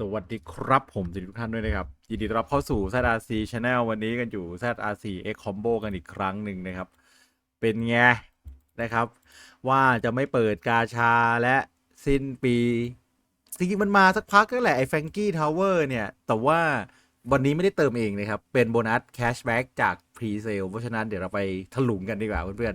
สวัสดีครับผมสวัสดีทุกท่านด้วยนะครับ ยินดีต้อนรับเข้าสู่ ZRC Channel วันนี้กันอยู่ ZRC X Combo กันอีกครั้งหนึ่งนะครับ เป็นไงนะครับ ว่าจะไม่เปิดกาชาและสิ้นปีจริงๆมันมาสักพักก็แหละ ไอ้แฟงกี้ทาวเวอร์เนี่ย แต่ว่าวันนี้ไม่ได้เติมเองนะครับ เป็นโบนัสแคชแบ็กจากพรีเซลเพราะฉะนั้นเดี๋ยวเราไปถลุงกันดีกว่าเพื่อน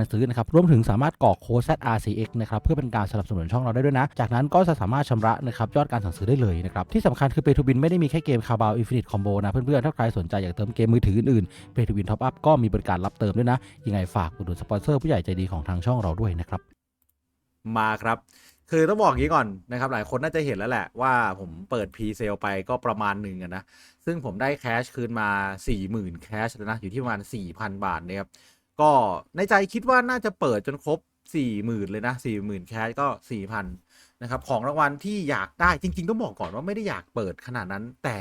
ซื้อนะครับรวมถึงสามารถกรอกโค้ด ZRCX นะครับเพื่อเป็นการสนับสนุนช่องเราได้ด้วยนะ จากนั้นก็จะสามารถชำระนะครับยอดการสั่งซื้อได้เลยนะครับที่สำคัญคือ Pay to Win ไม่ได้มีแค่เกม Carabao Infinite Combo นะเพื่อนๆถ้าใครสนใจอยากเติมเกมมือถืออื่นๆ Pay to Win Top Up ก็มีบริการรับเติมด้วยนะยังไงฝากอุดหนุนสปอนเซอร์ผู้ใหญ่ใจดีของทางช่องเราด้วยนะครับมาครับคือต้องบอกอย่างนี้ก่อนนะครับ หลายคนน่าจะเห็นแล้วแหละว่าผมเปิดพรีเซลไปก็ประมาณหนึ่งนะ ซึ่งผมได้แคชคืนมา 40,000แคชแล้วนะ อยู่ที่ประมาณ 4,000 บาทนะครับ ก็ในใจคิดว่าน่าจะเปิดจนครบ 40,000 เลยนะ 40,000 แคชก็ 4,000 นะครับ ของรางวัลที่อยากได้จริง ๆ ต้องบอกก่อนว่าไม่ได้อยากเปิดขนาดนั้น แต่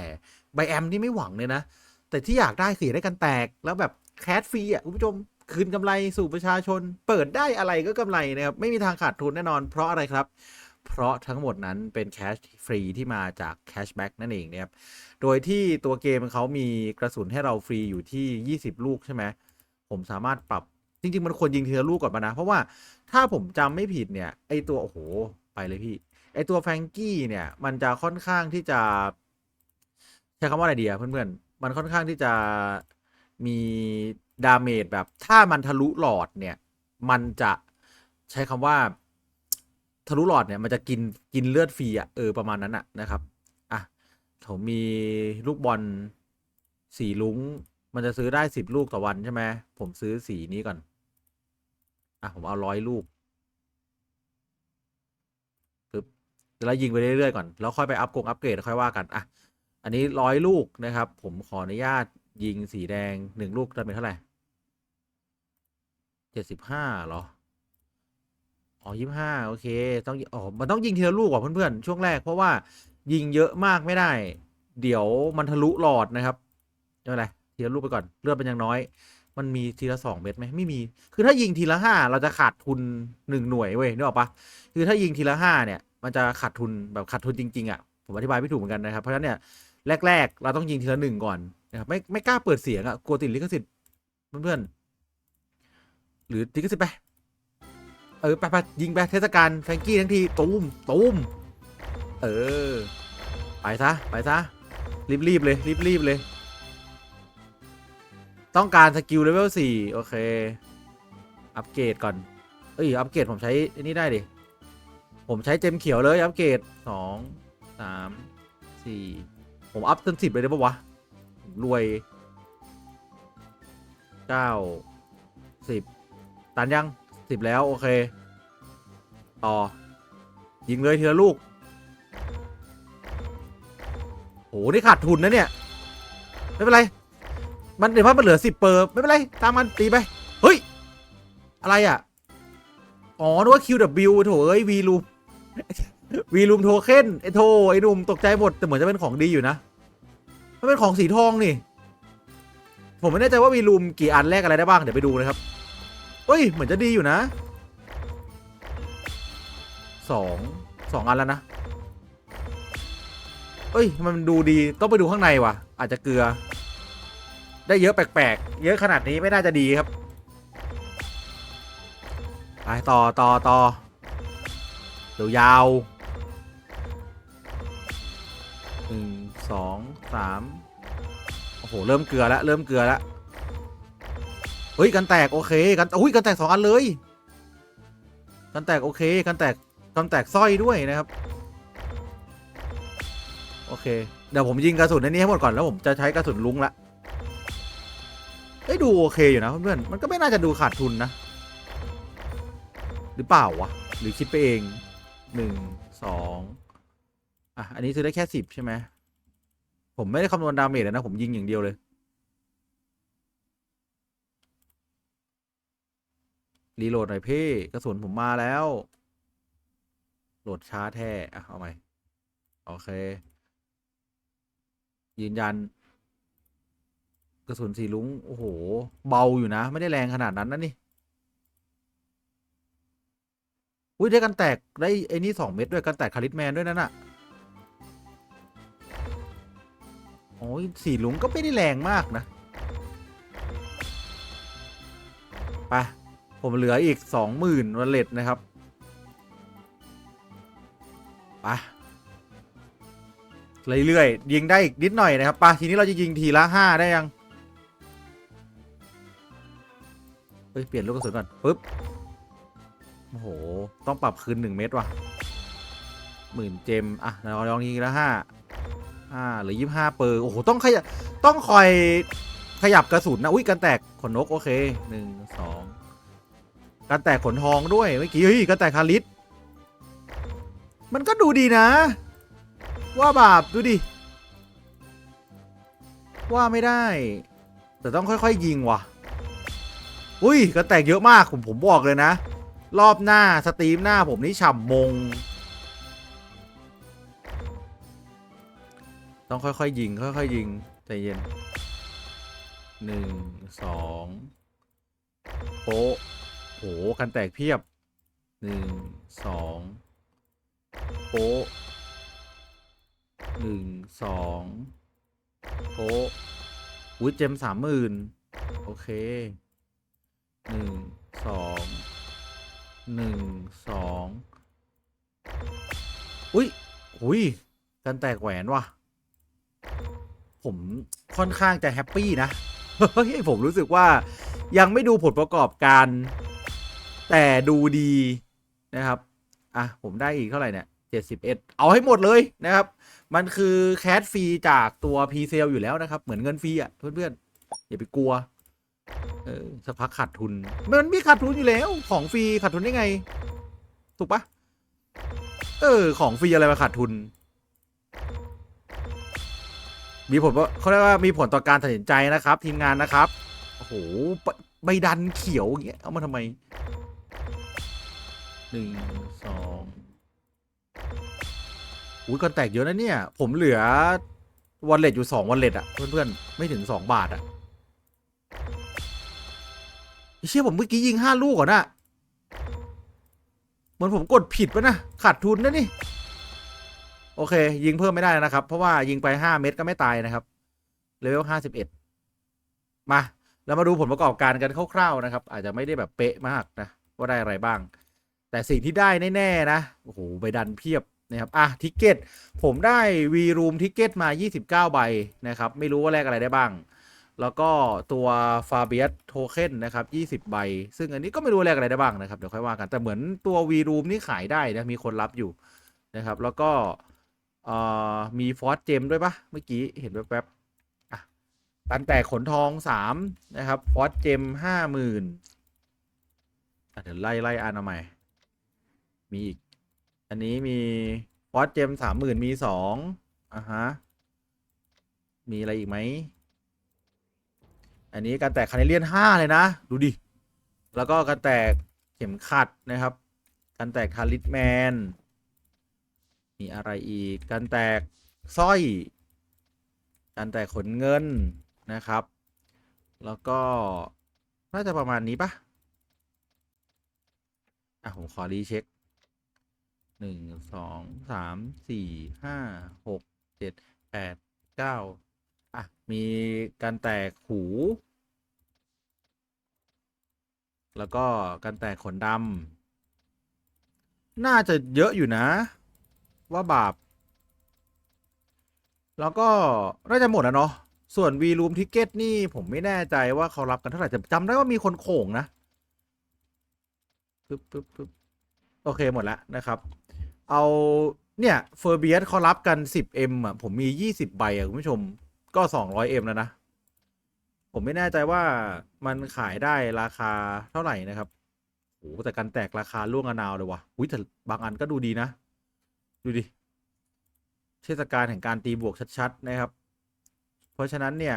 ใบแอมนี่ไม่หวังเลยนะ แต่ที่อยากได้คืออยากได้กันแตกแล้วแบบแคสฟรีอะคุณผู้ชมคืนกำไรสู่ประชาชน เปิดได้อะไรก็กำไรนะครับ ไม่มีทางขาดทุนแน่นอนเพราะอะไรครับ เพราะทั้งหมดนั้นเป็นแคชฟรีที่มาจากแคชแบ็กนั่นเองนะครับ โดยที่ตัวเกมเขามีกระสุนให้เราฟรีอยู่ที่ 20 ลูกใช่ไหม ผมสามารถปรับจริง ๆ มันควรยิงทีละลูกก่อนมานะ เพราะว่าถ้าผมจำไม่ผิดเนี่ย ไอตัว โอ้โห ไปเลยพี่ ไอตัวแฟงกี้เนี่ย มันจะค่อนข้างที่จะ ใช้คำว่าอะไรเดีอะเพื่อนๆ มันค่อนข้างที่จะมีดาเมจแบบ ถ้ามันทะลุหลอดเนี่ย มันจะใช้คำว่า ทะลุหลอดเนี่ย มันจะกินกินเลือดฟรีอะเออประมาณนั้นอะนะครับ อะผมมีลูกบอลสีลุ้ง มันจะซื้อได้สิบลูกต่อวันใช่ไหมผมซื้อสีนี้ก่อน อะ ผมเอาร้อยลูกปึ๊บแล้วยิงไปเรื่อยๆก่อน แล้วค่อยไปอัพกงอัพเกรดค่อยว่ากัน อะ อันนี้ร้อยลูกนะครับ ผมขออนุญาตยิงสีแดงหนึ่งลูกจะเป็นเท่าไหร่เจ็ดสิบห้าหรอ อ๋อยี่ห้าโอเค ต้อง อ๋อ มันต้องยิงทีละลูกว่ะเพื่อนๆ ช่วงแรกเพราะว่ายิงเยอะมากไม่ได้ เดี๋ยวมันทะลุหลอดนะครับไม่เป็นไร ทีละลูกไปก่อนเลือดเป็นยังน้อย มันมีทีละสองเม็ดไหมไม่มี คือถ้ายิงทีละห้าเราจะขาดทุนหนึ่งหน่วยเว้ยนึกออกปะคือถ้ายิงทีละห้าเนี่ย มันจะขาดทุนแบบขาดทุนจริงๆอะผมอธิบายไม่ถูกเหมือนกันนะครับเพราะฉะนั้นเนี่ยแรก ๆ เราต้องยิงทีละหนึ่งก่อนนะครับไม่ไม่กล้าเปิดเสียงอะกลัวติดลิขสิทธิ์เพื่อนๆหรือลิขสิทธิ์ไปเออไปไปยิงไปเทศกาลแฟงกี้ทั้งทีตูมตูมเออ ไปซะ ไปซะ รีบๆเลย รีบๆเลย ต้องการสกิลเลเวลสี่โอเค อัปเกรดก่อน เอ้ย อัปเกรดผมใช้อันนี้ได้ดิ ผมใช้เจมเขียวเลย อัปเกรดสองสามสี่ผมอัพจนสิบเลยได้ปะวะรวยเก้าสิบตันยังสิบแล้ว โอเค ต่อ ยิงเลยทีละลูกโหนี่ขาดทุนนะเนี่ย ไม่เป็นไร มันเดี๋ยวว่ามันเหลือสิบเปอร์ไม่เป็นไร ตามมันตีไป เฮ้ย อะไรอะ อ๋อนึกว่า QW โถเอ้ย V ลูม V ลูมโทเค็นไอโทไอหนุ่มตกใจหมด แต่เหมือนจะเป็นของดีอยู่นะ มันเป็นของสีทองนี่ ผมไม่แน่ใจว่า V ลูมกี่อันแรกอะไรได้บ้าง เดี๋ยวไปดูนะครับเฮ้ย เหมือนจะดีอยู่นะสองสองอันแล้วนะเอ้ยมมันดูดีต้องไปดูข้างในว่ะ อาจจะเกลือ ได้เยอะแปลกๆ เยอะขนาดนี้ไม่น่าจะดีครับ ไปต่อต่อต่อเดี๋ยวยาวหนึ่งสองสามโอ้โห เริ่มเกลือแล้วเริ่มเกลือแล้วเฮ้ย กันแตก โอเค กันอุ้ย กันแตกสองอันเลย กันแตก โอเค กันแตก กันแตกสร้อยด้วยนะครับ โอเค เดี๋ยวผมยิงกระสุนในนี้ให้หมดก่อนแล้วผมจะใช้กระสุนลุงละ เอ้ยดูโอเคอยู่นะเพื่อนๆมันก็ไม่น่าจะดูขาดทุนนะ หรือเปล่าวะ หรือคิดไปเองหนึ่งสองอะ อันนี้ซื้อได้แค่สิบใช่ไหมผมไม่ได้คำนวณดาเมจเลยนะ ผมยิงอย่างเดียวเลยรีโหลดหน่อยพี่กระสุนผมมาแล้ว โหลดช้าแท้ อะ เอาใหม่ โอเค ยืนยัน กระสุนสีลุงโอ้โห เบาอยู่นะ ไม่ได้แรงขนาดนั้นนะนี่อุ้ยได้กันแตกได้ไอ้นี่สองเม็ดด้วยกันแตกคาริสแมนด้วยนั่นน่ะโอ้ยสีลุงก็ไม่ได้แรงมากนะไปผมเหลืออีกสองหมื่นวันเลตนะครับไปเรื่อยๆยิงได้อีกนิดหน่อยนะครับไปทีนี้เราจะยิงทีละห้าได้ยัง เฮ้ย เปลี่ยนลูกกระสุนก่อนปึ๊บ โอ้โห ต้องปรับคืนหนึ่งเม็ดว่ะหมื่นเจม อะเราลองยิงและห้าห้าหรือยี่ห้าเปอร์ โอ้โห ต้องขยับ ต้องคอยขยับกระสุนนะ อุ้ยกันแตกขนนก โอเคหนึ่งสองกันแตกขนทองด้วย เมื่อกี้ เฮ้ยกันแตกคาริสมันก็ดูดีนะ ว่าบาปดูดิ ว่าไม่ได้ แต่ต้องค่อย ๆ ยิงว่ะ อุ้ยกันแตกเยอะมากผมผมบอกเลยนะ รอบหน้าสตรีมหน้าผมนี่ฉ่ำมง ต้องค่อยๆยิง ค่อยๆยิงใจเย็นหนึ่งสองโป๊ะโหกันแตกเพียบหนึ่งสองโป๊ะหนึ่งสองโป๊ะอุ้ยเจมสามหมื่นโอเค หนึ่งสองหนึ่งสองอุ้ยอุ้ยกันแตกแหวนว่ะ ผมค่อนข้างจะแฮปปี้นะเฮ้ยผมรู้สึกว่ายังไม่ดูผลประกอบการ แต่ดูดีนะครับ อะ ผมได้อีกเท่าไหร่เนี่ยเจ็ดสิบเอ็ดเอาให้หมดเลยนะครับ มันคือแคสฟรีจากตัวพีเซลอยู่แล้วนะครับ เหมือนเงินฟรีอะเพื่อนๆ อย่าไปกลัว เออสักพักขาดทุน มันมีขาดทุนอยู่แล้ว ของฟรีขาดทุนได้ไง ถูกปะเออ ของฟรีอะไรมาขาดทุน มีผลว่าเขาเรียกว่ามีผลต่อการตัดสินใจนะครับ ทีมงานนะครับ โอ้โหใบดันเขียวอย่างเงี้ย เอามาทำไมหนึ่งสองอุ้ยก่อนแตกเยอะนะเนี่ย ผมเหลือวอลเล็ตอยู่สองวอลเล็ตอะเพื่อนๆ ไม่ถึงสองบาทอะ เชี่ยผมเมื่อกี้ยิงห้าลูกก่อนอะเหมือนผมกดผิดปะนะขาดทุนนะนี่ โอเค ยิงเพิ่มไม่ได้นะครับ เพราะว่ายิงไปห้าเม็ดก็ไม่ตายนะครับเลเวลห้าสิบเอ็ดมาเรามาดูผลประกอบการกันคร่าวๆนะครับ อาจจะไม่ได้แบบเป๊ะมากนะว่าได้อะไรบ้าง แต่สิ่งที่ได้แน่ๆนะโอ้โหใบดันเพียบนะครับอะทิกเก็ตผมได้วีรูมทิกเก็ตมา 29 ใบนะครับ ไม่รู้ว่าแลกอะไรได้บ้าง แล้วก็ตัวฟาเบียสโทเค็นนะครับ 20 ใบ ซึ่งอันนี้ก็ไม่รู้แลกอะไรได้บ้างนะครับ เดี๋ยวค่อยว่ากัน แต่เหมือนตัววีรูมนี่ขายได้นะ มีคนรับอยู่นะครับ แล้วก็มีฟอสเจมด้วยปะเมื่อกี้เห็นแวบๆอะตันแตกขนทองสามนะครับ ฟอสเจมห้าหมื่นอะเดี๋ยวไล่ไล่อ่านเอาใหม่ มีอีก อันนี้มีฟอสเจมสามหมื่นมีสองอะฮะ มีอะไรอีกไหม อันนี้การแตกคาเนเลียนห้าเลยนะ ดูดิ แล้วก็การแตกเข็มขัดนะครับ การแตกคาริสแมน มีอะไรอีก การแตกสร้อย การแตกขนเงินนะครับ แล้วก็น่าจะประมาณนี้ปะอะ ผมขอรีเช็คหนึ่งสองสามสี่ห้าหกเจ็ดแปดเก้า อะ มีการแตกหู แล้วก็การแตกขนดำน่าจะเยอะอยู่นะ ว่าบาป แล้วก็ น่าจะหมดแล้วเนาะส่วนวีรูมทิเก็ตนี่ผมไม่แน่ใจว่าเขารับกันเท่าไหร่แต่จำได้ว่ามีคนโข่งนะปึ๊บปึ๊บปึ๊บโอเคหมดแล้วนะครับ เอาเนี่ยเฟอร์เบียสเขารับกัน 10M อะ ผมมี 20 ใบอะ คุณผู้ชม ก็ 200M แล้วนะ ผมไม่แน่ใจว่ามันขายได้ราคาเท่าไหร่นะครับโอ้แต่การแตกราคาล่วงอนาวเลยว่ะอุ้ยแต่บางอันก็ดูดีนะ ดูดิ เทศกาลแห่งการตีบวกชัด ๆ นะครับ เพราะฉะนั้นเนี่ย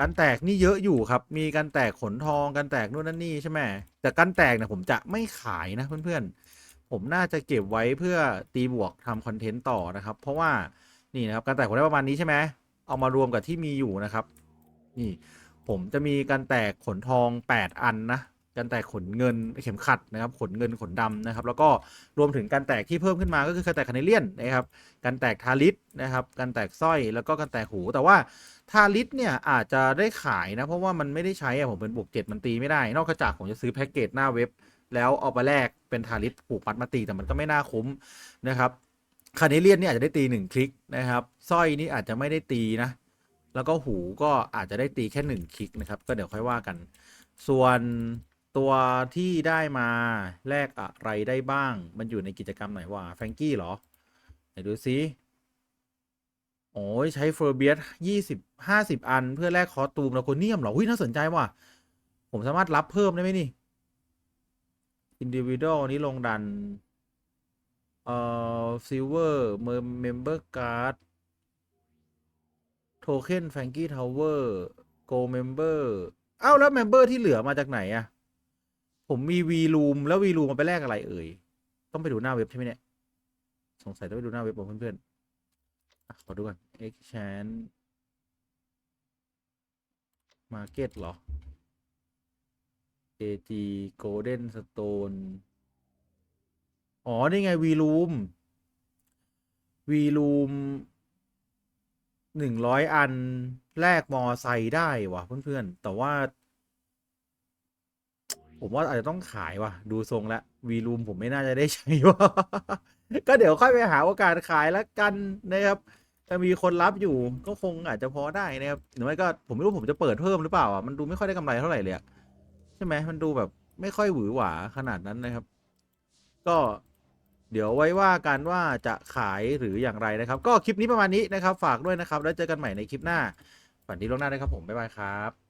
การแตกนี่เยอะอยู่ครับ มีการแตกขนทองการแตกนู่นนั่นนี่ใช่ไหมแต่การแตกเนี่ยผมจะไม่ขายนะเพื่อนๆ ผมน่าจะเก็บไว้เพื่อตีบวกทำคอนเทนต์ต่อนะครับ เพราะว่านี่นะครับการแตกผมได้ประมาณนี้ใช่ไหม เอามารวมกับที่มีอยู่นะครับ นี่ผมจะมีการแตกขนทอง 8 อันนะการแตกขนเงินเข็มขัดนะครับ ขนเงินขนดำนะครับ แล้วก็รวมถึงการแตกที่เพิ่มขึ้นมาก็คือการแตกคาเนเลียนนะครับ การแตกทาริสนะครับ การแตกสร้อยแล้วก็การแตกหูแต่ว่าทาริสเนี่ยอาจจะได้ขายนะ เพราะว่ามันไม่ได้ใช้อะผมเป็นบวกเจ็ดมันตีไม่ได้ นอกจากผมจะซื้อแพ็กเกจหน้าเว็บ แล้วเอาไปแลกเป็นทาริสผูกมัดมาตีแต่มันก็ไม่น่าคุ้มนะครับ คาเนเลียนนี่อาจจะได้ตีหนึ่งคลิกนะครับสร้อยนี่อาจจะไม่ได้ตีนะ แล้วก็หูก็อาจจะได้ตีแค่หนึ่งคลิกนะครับ ก็เดี๋ยวค่อยว่ากัน ส่วนตัวที่ได้มาแลกอะไรได้บ้าง มันอยู่ในกิจกรรมไหนวะแฟงกี้เหรอไหนดูซิโอ้ยใช้เฟอร์เบียสยี่สิบห้าสิบอัน เพื่อแลกคอตูมแล้วคนเนียมเหรอหุ้ยน่าสนใจว่ะ ผมสามารถรับเพิ่มได้ไหมนี่อินดิวิ a l นี้ลงดัน เอ่อ ซิลเวอร์เมมเบอร์การ์ดโทเค็นแฟงกี้ทาวเวอร์โกเมมเบอร์อ้าแล้วเมมเบอร์ที่เหลือมาจากไหนอะผมมีวีลูมแล้ววีลูมมันไปแลกอะไรเอ่ย ต้องไปดูหน้าเว็บใช่ไหมเนี่ย สงสัยต้องไปดูหน้าเว็บบอกเพื่อนๆอะขอดูก่อน exchange market เหรอ AG Golden Stone อ๋อ นี่ไงวีลูม วีลูมหนึ่งร้อยอันแลกมอไซค์ได้ว่ะเพื่อนๆ แต่ว่า ผมว่าอาจจะต้องขายว่ะ ดูทรงแล้ววีลูมผมไม่น่าจะได้ใช้วะก็เดี๋ยวค่อยไปหาโอกาสขายแล้วกันนะครับถ้ามีคนรับอยู่ก็คงอาจจะพอได้นะครับหรือไม่ก็ผมไม่รู้ผมจะเปิดเพิ่มหรือเปล่าอะมันดูไม่ค่อยได้กำไรเท่าไหร่เลยใช่ไหมมันดูแบบไม่ค่อยหวือหวาขนาดนั้นนะครับ ก็ เดี๋ยวไว้ว่ากันว่าจะขายหรืออย่างไรนะครับ ก็คลิปนี้ประมาณนี้นะครับ ฝากด้วยนะครับ แล้วเจอกันใหม่ในคลิปหน้า ฝันดีล่วงหน้านะครับผม บ๊ายบายครับ